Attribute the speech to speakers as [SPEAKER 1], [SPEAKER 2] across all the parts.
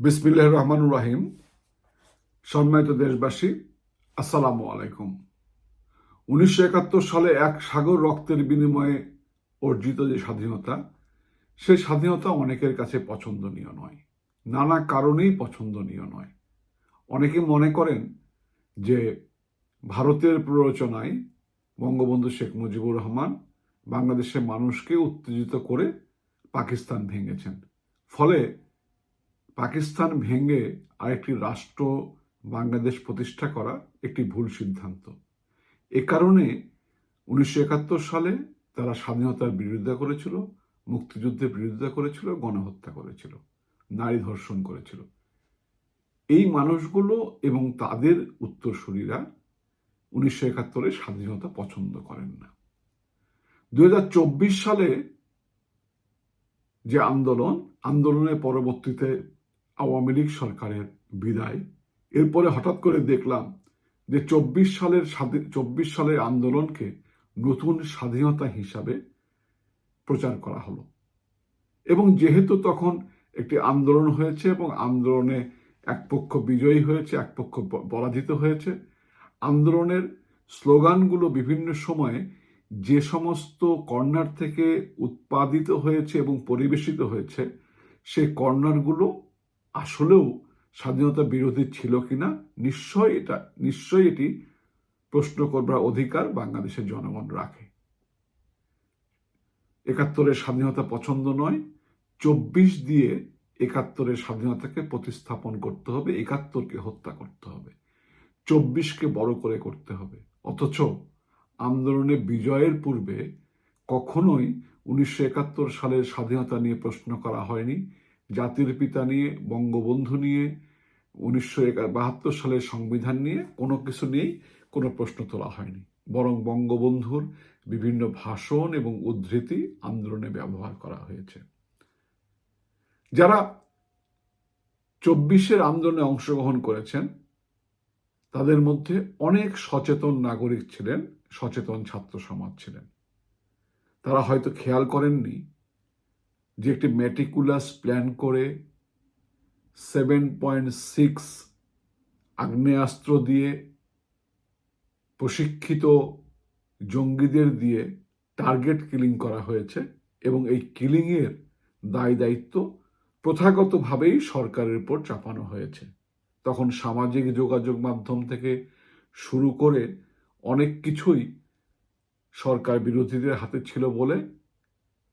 [SPEAKER 1] বিসমিল্লাহ রহমানুর রাহিম। সম্মানিত দেশবাসী, আসসালামু আলাইকুম। উনিশশো একাত্তর সালে এক সাগর রক্তের বিনিময়ে অর্জিত যে স্বাধীনতা সেই স্বাধীনতা অনেকের কাছে পছন্দনীয় নয়। নানা কারণেই পছন্দনীয় নয়। অনেকে মনে করেন যে ভারতের প্ররোচনায় বঙ্গবন্ধু শেখ মুজিবুর রহমান বাংলাদেশের মানুষকে উত্তেজিত করে পাকিস্তান ভেঙেছেন। ফলে পাকিস্তান ভেঙে আরেকটি রাষ্ট্র বাংলাদেশ প্রতিষ্ঠা করা একটি ভুল সিদ্ধান্ত। এ কারণে উনিশশো একাত্তর সালে তারা স্বাধীনতার বিরোধিতা করেছিল, মুক্তিযুদ্ধের বিরোধিতা করেছিল, গণহত্যা করেছিল, নারী ধর্ষণ করেছিল। এই মানুষগুলো এবং তাদের উত্তরসূরিরা উনিশশো একাত্তরে স্বাধীনতা পছন্দ করেন না। দু হাজার চব্বিশ সালে যে আন্দোলন, আন্দোলনের পরবর্তীতে আওয়ামী লীগ সরকারের বিদায়। এরপরে হঠাৎ করে দেখলাম যে চব্বিশ সালের চব্বিশ সালের আন্দোলনকে নতুন স্বাধীনতা হিসাবে প্রচার করা হলো। এবং যেহেতু তখন একটি আন্দোলন হয়েছে এবং আন্দোলনে এক পক্ষ বিজয়ী হয়েছে, এক পক্ষ পরাজিত হয়েছে, আন্দোলনের স্লোগানগুলো বিভিন্ন সময়ে যে সমস্ত কর্নার থেকে উৎপাদিত হয়েছে এবং পরিবেশিত হয়েছে সেই কর্নারগুলো আসলেও স্বাধীনতা বিরোধী ছিল কিনা নিশ্চয় এটা, নিশ্চয়ই এটি প্রশ্ন করবার অধিকার বাংলাদেশের জনগণ রাখে। একাত্তরের স্বাধীনতা পছন্দ নয়, চব্বিশ দিয়ে একাত্তরের স্বাধীনতাকে প্রতিস্থাপন করতে হবে, একাত্তরকে হত্যা করতে হবে, চব্বিশকে বড় করে করতে হবে। অথচ আন্দোলনে বিজয়ের পূর্বে কখনোই উনিশশো একাত্তর সালের স্বাধীনতা নিয়ে প্রশ্ন করা হয়নি। জাতির পিতা নিয়ে, বঙ্গবন্ধু নিয়ে, উনিশশো বাহাত্তর সালের সংবিধান নিয়ে কোনো কিছু নিয়েই কোনো প্রশ্ন তোলা হয়নি। বরং বঙ্গবন্ধুর বিভিন্ন ভাষণ এবং উদ্ধৃতি আন্দোলনে ব্যবহার করা হয়েছে। যারা চব্বিশের আন্দোলনে অংশগ্রহণ করেছেন, তাদের মধ্যে অনেক সচেতন নাগরিক ছিলেন, সচেতন ছাত্র সমাজ ছিলেন। তারা হয়তো খেয়াল করেননি যে একটি মেটিকুলাস প্ল্যান করে সেভেন পয়েন্ট সিক্স আগ্নেয়াস্ত্র দিয়ে প্রশিক্ষিত জঙ্গিদের দিয়ে টার্গেট কিলিং করা হয়েছে এবং এই কিলিংয়ের দায় দায়িত্ব প্রথাগতভাবেই সরকারের উপর চাপানো হয়েছে। তখন সামাজিক যোগাযোগ মাধ্যম থেকে শুরু করে অনেক কিছুই সরকার বিরোধীদের হাতে ছিল বলে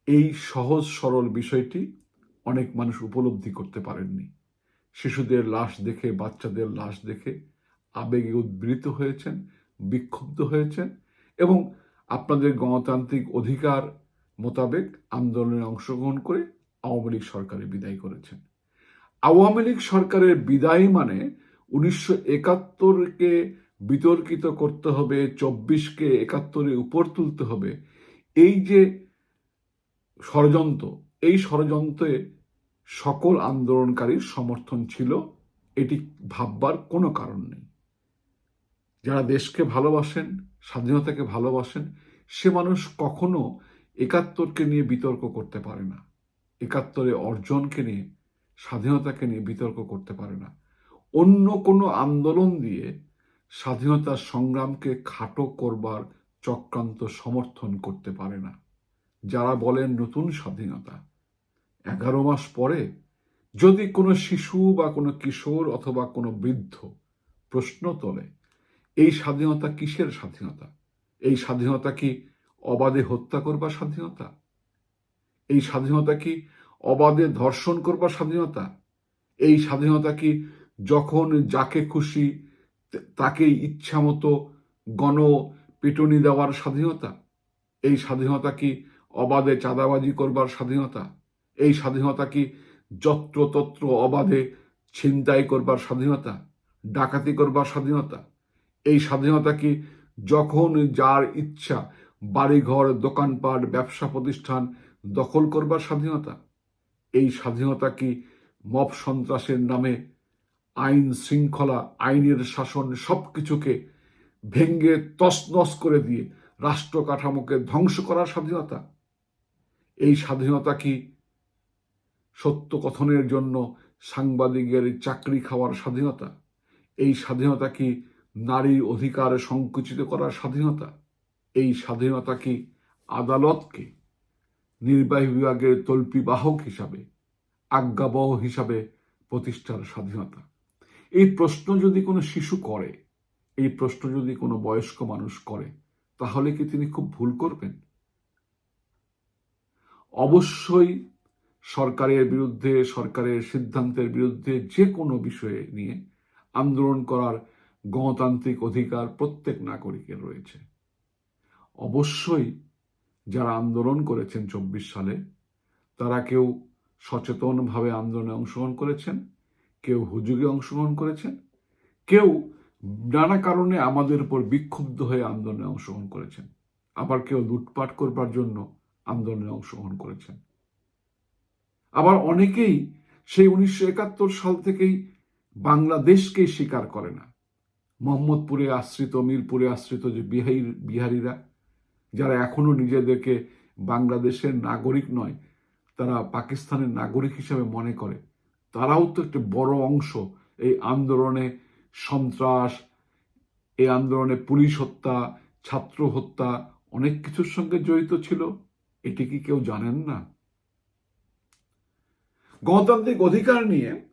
[SPEAKER 1] এই সহজ সরল বিষয়টি অনেক মানুষ উপলব্ধি করতে পারেননি। শিশুদের লাশ দেখে, বাচ্চাদের লাশ দেখে আবেগে উদ্বৃত হয়েছেন, বিক্ষুব্ধ হয়েছেন এবং আপনাদের গণতান্ত্রিক অধিকার মোতাবেক আন্দোলনে অংশগ্রহণ করে আওয়ামী লীগ সরকারে বিদায় করেছেন। আওয়ামী লীগ সরকারের বিদায় মানে উনিশশো একাত্তরকে বিতর্কিত করতে হবে, চব্বিশকে একাত্তরে উপর তুলতে হবে। এই যে ষড়যন্ত্র। এই ষড়যন্ত্রে সকল আন্দোলনকারীর সমর্থন ছিল, এটি ভাববার কোনো কারণ নেই। যারা দেশকে ভালোবাসেন, স্বাধীনতাকে ভালোবাসেন, সে মানুষ কখনো একাত্তরকে নিয়ে বিতর্ক করতে পারে না। একাত্তরে অর্জনকে নিয়ে, স্বাধীনতাকে নিয়ে বিতর্ক করতে পারে না। অন্য কোনো আন্দোলন দিয়ে স্বাধীনতার সংগ্রামকে খাটো করবার চক্রান্ত সমর্থন করতে পারে না। যারা বলেন নতুন স্বাধীনতা, এগারো মাস পরে যদি কোনো শিশু বা কোনো কিশোর অথবা কোনো বৃদ্ধ প্রশ্ন তোলে, এই স্বাধীনতা কিসের স্বাধীনতা? এই স্বাধীনতা কি অবাধে হত্যা করবার স্বাধীনতা? এই স্বাধীনতা কি অবাধে ধর্ষণ করবার স্বাধীনতা? এই স্বাধীনতা কি যখন যাকে খুশি তাকে ইচ্ছা মতো গণ, পিটুনি দেওয়ার স্বাধীনতা? এই স্বাধীনতা কি অবাধে চাঁদাবাজি করবার স্বাধীনতা? এই স্বাধীনতা কি যত্রতত্র অবাধে ছিনতাই করবার স্বাধীনতা? ডাকাতি করবার স্বাধীনতা? এই স্বাধীনতা কি যখন যার ইচ্ছা বাড়িঘর, দোকানপাট, ব্যবসা প্রতিষ্ঠান দখল করবার স্বাধীনতা? এই স্বাধীনতা কি মব সন্ত্রাসের নামে আইন শৃঙ্খলা, আইনের শাসন সব কিছুকে ভেঙ্গে তসনস করে দিয়ে রাষ্ট্র কাঠামোকে ধ্বংস করার স্বাধীনতা? এই স্বাধীনতা কি সত্য কথনের জন্য সাংবাদিকের চাকরি খাওয়ার স্বাধীনতা? এই স্বাধীনতা কি নারীর অধিকার সংকুচিত করার স্বাধীনতা? এই স্বাধীনতা কি আদালতকে, নির্বাহী বিভাগের তল্পিবাহক হিসাবে, আজ্ঞাবহ হিসাবে প্রতিষ্ঠার স্বাধীনতা? এই প্রশ্ন যদি কোনো শিশু করে, এই প্রশ্ন যদি কোনো বয়স্ক মানুষ করে, তাহলে কি তিনি খুব ভুল করবেন? অবশ্যই সরকারের বিরুদ্ধে, সরকারের সিদ্ধান্তের বিরুদ্ধে যে কোনো বিষয়ে নিয়ে আন্দোলন করার গণতান্ত্রিক অধিকার প্রত্যেক নাগরিকের রয়েছে। অবশ্যই যারা আন্দোলন করেছেন চব্বিশ সালে, তারা কেউ সচেতনভাবে আন্দোলনে অংশগ্রহণ করেছেন, কেউ হুজুগে অংশগ্রহণ করেছেন, কেউ নানা কারণে আমাদের উপর বিক্ষুব্ধ হয়ে আন্দোলনে অংশগ্রহণ করেছেন। আবার কেউ লুটপাট করবার জন্য আন্দোলনে অংশগ্রহণ করেছেন। আবার অনেকেই সেই উনিশশো একাত্তর সাল থেকেই বাংলাদেশকে স্বীকার করে না। মোহাম্মদপুরে আশ্রিত, মিরপুরে আশ্রিত যে বিহারি, বিহারিরা, যারা এখনও নিজেদেরকে বাংলাদেশের নাগরিক নয়, তারা পাকিস্তানের নাগরিক হিসাবে মনে করে, তারাও তো একটা বড় অংশ এই আন্দোলনে সন্ত্রাস, এই আন্দোলনে পুলিশ হত্যা, ছাত্র হত্যা অনেক কিছুর সঙ্গে জড়িত ছিল। এটি কি কেউ জানেন না? গণতান্ত্রিক অধিকার নিয়ে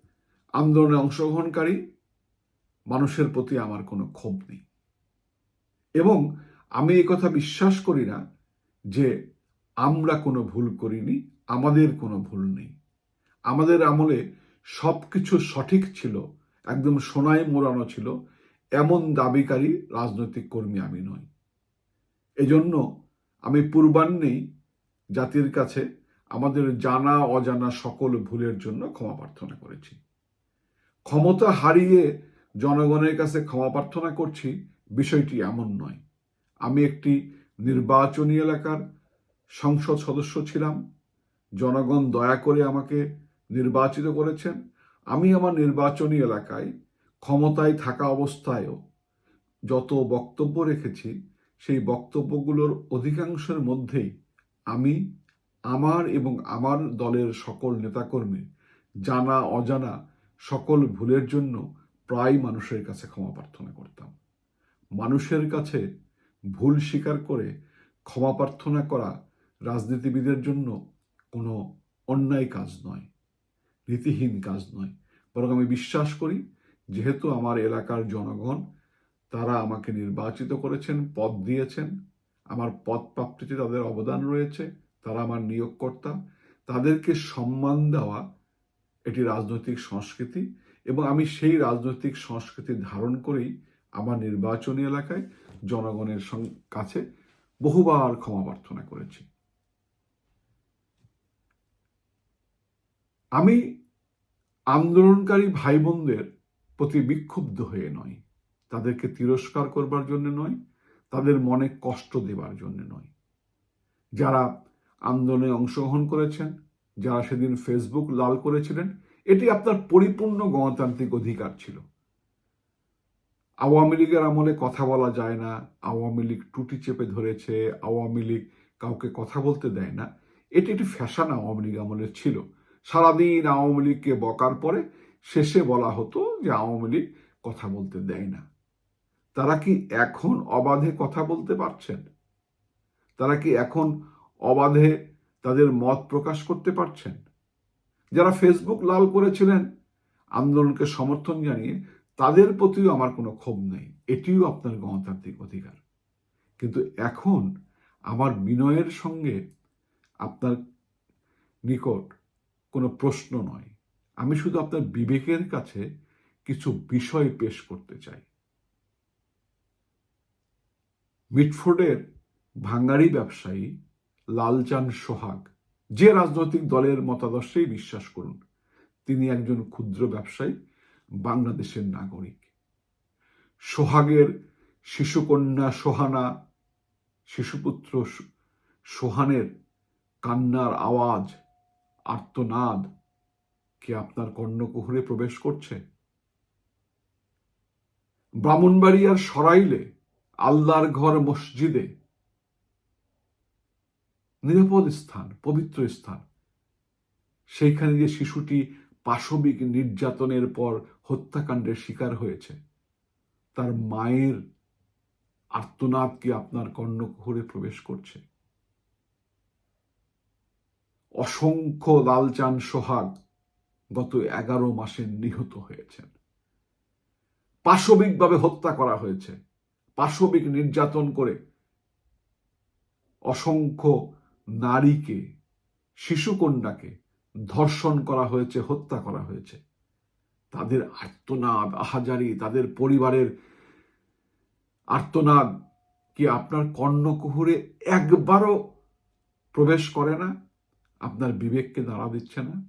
[SPEAKER 1] আন্দোলনে অংশগ্রহণকারী মানুষের প্রতি আমার কোনো ক্ষোভ নেই। এবং আমি কথা বিশ্বাস করি না যে আমরা কোনো ভুল করিনি, আমাদের কোনো ভুল নেই। আমাদের আমলে সব কিছু সঠিক ছিল, একদম সোনায় মোড়ানো ছিল, এমন দাবিকারী রাজনৈতিক কর্মী আমি নই। এজন্য আমি পূর্বান্নেই জাতির কাছে আমাদের জানা অজানা সকল ভুলের জন্য ক্ষমা প্রার্থনা করেছি। ক্ষমতা হারিয়ে জনগণের কাছে ক্ষমা প্রার্থনা করছি, বিষয়টি এমন নয়। আমি একটি নির্বাচনী এলাকার সংসদ সদস্য ছিলাম। জনগণ দয়া করে আমাকে নির্বাচিত করেছেন। আমি আমার নির্বাচনী এলাকায় ক্ষমতায় থাকা অবস্থায়ও যত বক্তব্য রেখেছি, সেই বক্তব্যগুলোর অধিকাংশের মধ্যেই আমি, আমার এবং আমার দলের সকল নেতাকর্মী, জানা, অজানা সকল ভুলের জন্য প্রায় মানুষের কাছে ক্ষমা প্রার্থনা করতাম। মানুষের কাছে ভুল স্বীকার করে ক্ষমা প্রার্থনা করা রাজনীতিবিদের জন্য কোনো অন্যায় কাজ নয়, নীতিহীন কাজ নয়। বরং আমি বিশ্বাস করি, যেহেতু আমার এলাকার জনগণ, তারা আমাকে নির্বাচিত করেছেন, পদ দিয়েছেন আমার পদ প্রাপ্তিতে তাদের অবদান রয়েছে, তারা আমার নিয়োগকর্তা। তাদেরকে সম্মান দেওয়া এটি রাজনৈতিক সংস্কৃতি এবং আমি সেই রাজনৈতিক সংস্কৃতি ধারণ করেই আমার নির্বাচনী এলাকায় জনগণের কাছে বহুবার ক্ষমা প্রার্থনা করেছি। আমি আন্দোলনকারী ভাই বোনদের প্রতি বিক্ষুব্ধ হয়ে নয় তাদেরকে তিরস্কার করবার জন্য নয় তাদের মনে কষ্ট দেবার জন্য নয়। যারা আন্দোলনে অংশগ্রহণ করেছেন, যারা সেদিন ফেসবুক লাল করেছিলেন, এটি আপনার পরিপূর্ণ গণতান্ত্রিক অধিকার ছিল। আওয়ামী লীগের আমলে কথা বলা যায় না, আওয়ামী লীগ টুটি চেপে ধরেছে, আওয়ামী লীগ কাউকে কথা বলতে দেয় না। এটি একটি ফ্যাশন আওয়ামী লীগ আমলের ছিল। সারাদিন আওয়ামী লীগকে বকার পরে শেষে বলা হতো যে আওয়ামী লীগ কথা বলতে দেয় না। তারা কি এখন অবাধে কথা বলতে পারছেন? তারা কি এখন অবাধে তাদের মত প্রকাশ করতে পারছেন? যারা ফেসবুক লাল করেছিলেন, আন্দোলনকে সমর্থন জানিয়ে তাদের প্রতিও আমার কোনো ক্ষোভ নেই। এটিও আপনার গণতান্ত্রিক অধিকার। কিন্তু এখন আমার বিনয়ের সঙ্গে আপনার নিকট কোনো প্রশ্ন নয়। আমি শুধু আপনার বিবেকের কাছে কিছু বিষয় পেশ করতে চাই। মিটফোর্ডের ভাঙ্গারি ব্যবসায়ী লালচান সোহাগ, যে রাজনৈতিক দলের মতাদর্শেই বিশ্বাস করুন, তিনি একজন ক্ষুদ্র ব্যবসায়ী, বাংলাদেশের নাগরিক। সোহাগের শিশুকন্যা সোহানা, শিশুপুত্র সোহানের কান্নার আওয়াজ, আর্তনাদ, কি আপনার কর্ণকুহরে প্রবেশ করছে? ব্রাহ্মণবাড়িয়ার সরাইলে আল্লাহর ঘর মসজিদে। নিরাপদ স্থান, পবিত্র স্থান। সেইখানে যে শিশুটি পাশবিক নির্যাতনের পর হত্যাকাণ্ডের শিকার হয়েছে, তার মায়ের আর্তনাদ কি আপনার কর্ণকুহরে প্রবেশ করছে? অসংখ্য লালচান সোহাগ গত এগারো মাসে নিহত হয়েছেন। পাশবিকভাবে হত্যা করা হয়েছে। পাশবিক নির্যাতন করে অসংখ্য নারীকে, শিশুকন্যাকে ধর্ষণ করা হয়েছে, হত্যা করা হয়েছে। তাদের আর্তনাদ আহাজারি, তাদের পরিবারের আর্তনাদ কি আপনার কর্ণকুহুরে একবারও প্রবেশ করে না? আপনার বিবেককে দাঁড়া দিচ্ছে না?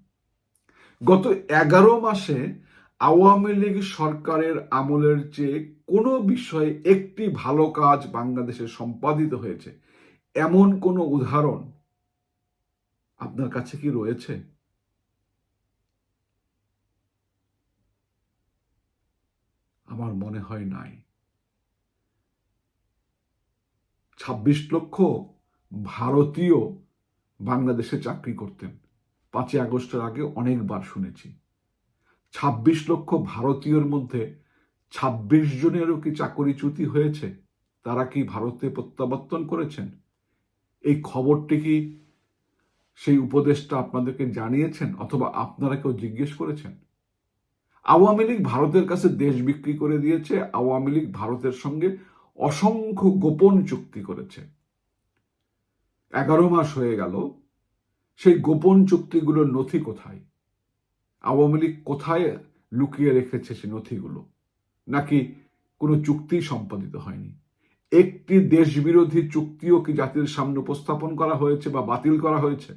[SPEAKER 1] গত এগারো মাসে আওয়ামী লীগ সরকারের আমলের চেয়ে কোনো বিষয়ে একটি ভালো কাজ বাংলাদেশে সম্পাদিত হয়েছে, এমন কোনো উদাহরণ আপনার কাছে কি রয়েছে? আমার মনে হয় নাই। ছাব্বিশ লক্ষ ভারতীয় বাংলাদেশে চাকরি করতেন। পাঁচই আগস্টের আগে অনেকবার শুনেছি। ছাব্বিশ লক্ষ ভারতীয়র মধ্যে ছাব্বিশ জনেরও কি চাকরিচ্যুতি হয়েছে? তারা কি ভারতে প্রত্যাবর্তন করেছেন? এই খবরটি কি সেই উপদেশটা আপনাদেরকে জানিয়েছেন অথবা আপনারা কেউ জিজ্ঞেস করেছেন? আওয়ামী লীগ ভারতের কাছে দেশ বিক্রি করে দিয়েছে, আওয়ামী লীগ ভারতের সঙ্গে অসংখ্য গোপন চুক্তি করেছে। এগারো মাস হয়ে গেল, সেই গোপন চুক্তিগুলোর নথি কোথায়? আওয়ামী লীগ কোথায় লুকিয়ে রেখেছে সেই নথিগুলো? নাকি কোনো চুক্তি সম্পাদিত হয়নি? একটি দেশবিরোধী চুক্তিও কি জাতির সামনে উপস্থাপন করা হয়েছে বা বাতিল করা হয়েছে?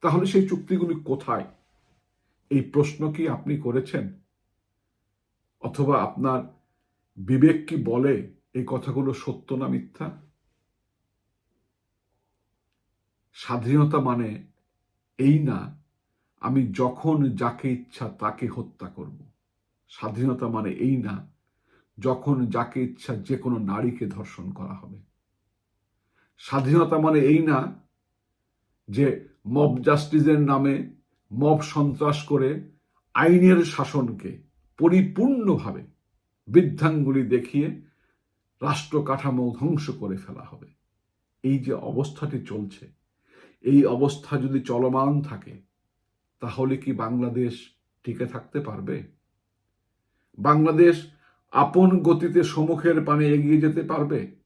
[SPEAKER 1] তাহলে সেই চুক্তিগুলি কোথায়? এই প্রশ্ন কি আপনি করেছেন? অথবা আপনার বিবেক কি বলে এই কথাগুলো সত্য না মিথ্যা? স্বাধীনতা মানে এই না আমি যখন যাকে ইচ্ছা তাকে হত্যা করব। স্বাধীনতা মানে এই না, যখন যাকে ইচ্ছা যে কোনো নারীকে ধর্ষণ করা হবে। স্বাধীনতা মানে এই না যে মব জাস্টিসের নামে মব সন্ত্রাস করে আইনের শাসনকে পরিপূর্ণভাবে বৃদ্ধাঙ্গুলি দেখিয়ে রাষ্ট্র কাঠামো ধ্বংস করে ফেলা হবে। এই যে অবস্থাটি চলছে, এই অবস্থা যদি চলমান থাকে তাহলে কি বাংলাদেশ টিকে থাকতে পারবে? বাংলাদেশ আপন গতিতে সম্মুখের পানে এগিয়ে যেতে পারবে?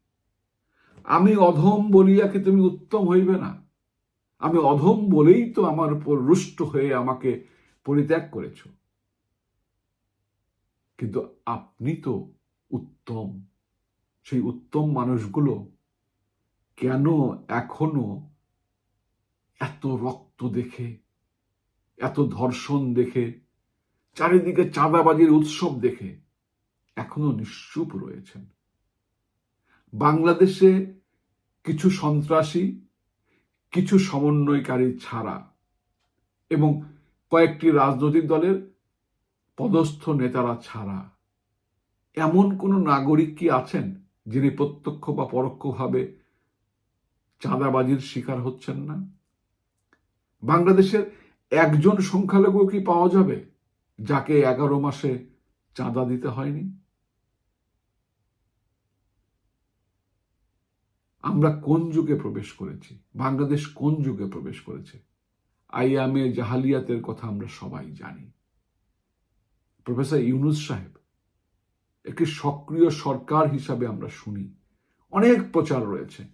[SPEAKER 1] আমি অধম বলিয়া কি তুমি উত্তম হইবে না? আমি অধম বলেই তো আমার উপর রুষ্ট হয়ে আমাকে পরিত্যাগ করেছ। কিন্তু আপনি তো উত্তম। সেই উত্তম মানুষগুলো কেন এখনও এত রক্ত দেখে এত ধর্ষণ দেখে, চারিদিকে চাঁদাবাজির উৎসব দেখে এখনও নিশ্চুপ রয়েছেন। বাংলাদেশে কিছু সন্ত্রাসী, কিছু সমন্বয়কারী ছাড়া এবং কয়েকটি রাজনৈতিক দলের পদস্থ নেতারা ছাড়া এমন কোন নাগরিক কি আছেন যিনি প্রত্যক্ষ বা পরোক্ষভাবে চাঁদাবাজির শিকার হচ্ছেন না? বাংলাদেশের একজন সংখ্যালঘু কি পাওয়া যাবে যাকে এগারো মাসে চাঁদা দিতে হয়নি? আমরা কোন যুগে প্রবেশ করেছি? বাংলাদেশ কোন যুগে প্রবেশ করেছে? আইয়ামে জাহালিয়াতের কথা আমরা সবাই জানি। প্রফেসর ইউনুস সাহেব, একটি সক্রিয় সরকার হিসাবে আমরা শুনি। অনেক প্রচার রয়েছে।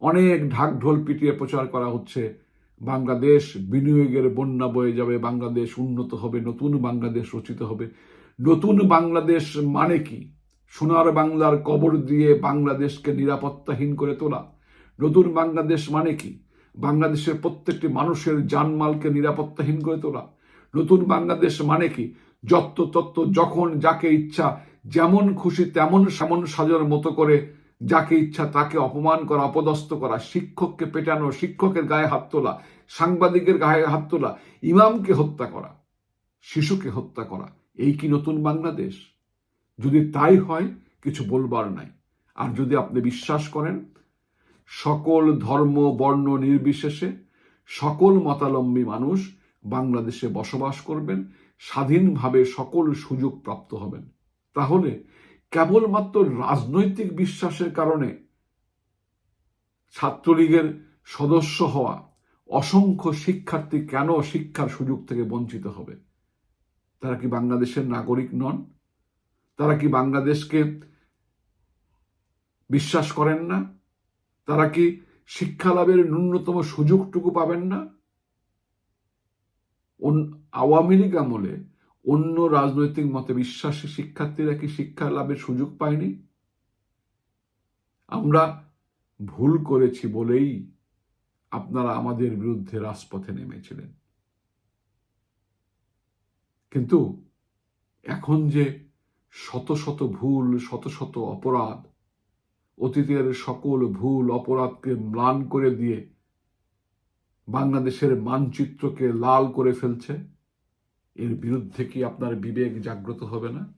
[SPEAKER 1] অনেক ঢাক ঢোল পিটিয়ে প্রচার করা হচ্ছে। বাংলাদেশ বিনিয়োগের বন্যা বয়ে যাবে, বাংলাদেশ উন্নত হবে, নতুন বাংলাদেশ রচিত হবে। নতুন বাংলাদেশ মানে কি? সোনার বাংলার কবর দিয়ে বাংলাদেশকে নিরাপত্তাহীন করে তোলা। নতুন বাংলাদেশ মানে কি? বাংলাদেশের প্রত্যেকটি মানুষের জানমালকে নিরাপত্তাহীন করে তোলা। নতুন বাংলাদেশ মানে কি? যত্ত তত্ত্ব যখন যাকে ইচ্ছা, যেমন খুশি, তেমন সেমন সাজার মতো করে যাকে ইচ্ছা তাকে অপমান করা, অপদস্থ করা, শিক্ষককে পেটানো, শিক্ষকের গায়ে হাত তোলা, সাংবাদিকের গায়ে হাত তোলা, ইমামকে হত্যা করা, শিশুকে হত্যা করা, এই কি নতুন বাংলাদেশ? যদি তাই হয়, কিছু বলবার নাই। আর যদি আপনি বিশ্বাস করেন, সকল ধর্ম, বর্ণ নির্বিশেষে সকল মতালম্বী মানুষ বাংলাদেশে বসবাস করবেন, স্বাধীনভাবে সকল সুযোগ প্রাপ্ত হবেন। তাহলে কেবলমাত্র রাজনৈতিক বিশ্বাসের কারণে ছাত্রলীগের সদস্য হওয়া অসংখ্য শিক্ষার্থী কেন শিক্ষার সুযোগ থেকে বঞ্চিত হবে? তারা কি বাংলাদেশের নাগরিক নন? তারা কি বাংলাদেশকে বিশ্বাস করেন না? তারা কি শিক্ষা লাভের ন্যূনতম সুযোগটুকু পাবেন না? আওয়ামী লীগ আমলে অন্য রাজনৈতিক মতে বিশ্বাসী শিক্ষার্থীরা কি শিক্ষা লাভের সুযোগ পায়নি? আমরা ভুল করেছি বলেই আপনারা আমাদের বিরুদ্ধে রাজপথে নেমেছিলেন। কিন্তু এখন যে শত শত ভুল, শত শত অপরাধ, অতীতের সকল ভুল, অপরাধকে ম্লান করে দিয়ে বাংলাদেশের মানচিত্রকে লাল করে ফেলছে এর বিরুদ্ধে কি আপনার বিবেক জাগ্রত হবে না?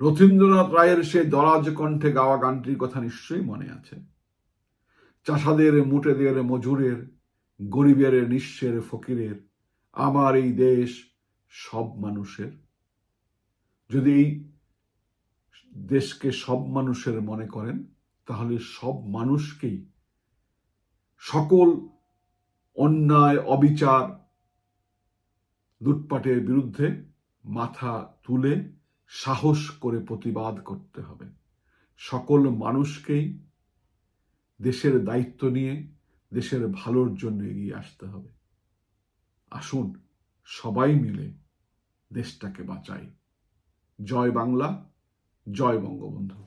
[SPEAKER 1] রথীন্দ্রনাথ রায়ের সেই দরাজ কণ্ঠে গাওয়া গানটির কথা নিশ্চয়ই মনে আছে। চাষাদের, মুটেদের, মজুরের, গরিবের, নিঃস্বের, ফকিরের, আমার এই দেশ সব মানুষের। যদি এই দেশকে সব মানুষের মনে করেন, তাহলে সব মানুষকেই সকল অন্যায়, অবিচার লুটপাটের বিরুদ্ধে মাথা তুলে সাহস করে প্রতিবাদ করতে হবে। সকল মানুষকেই দেশের দায়িত্ব নিয়ে, দেশের ভালোর জন্য এগিয়ে আসতে হবে। আসুন সবাই মিলে দেশটাকে বাঁচাই। জয় বাংলা, জয় বঙ্গবন্ধু।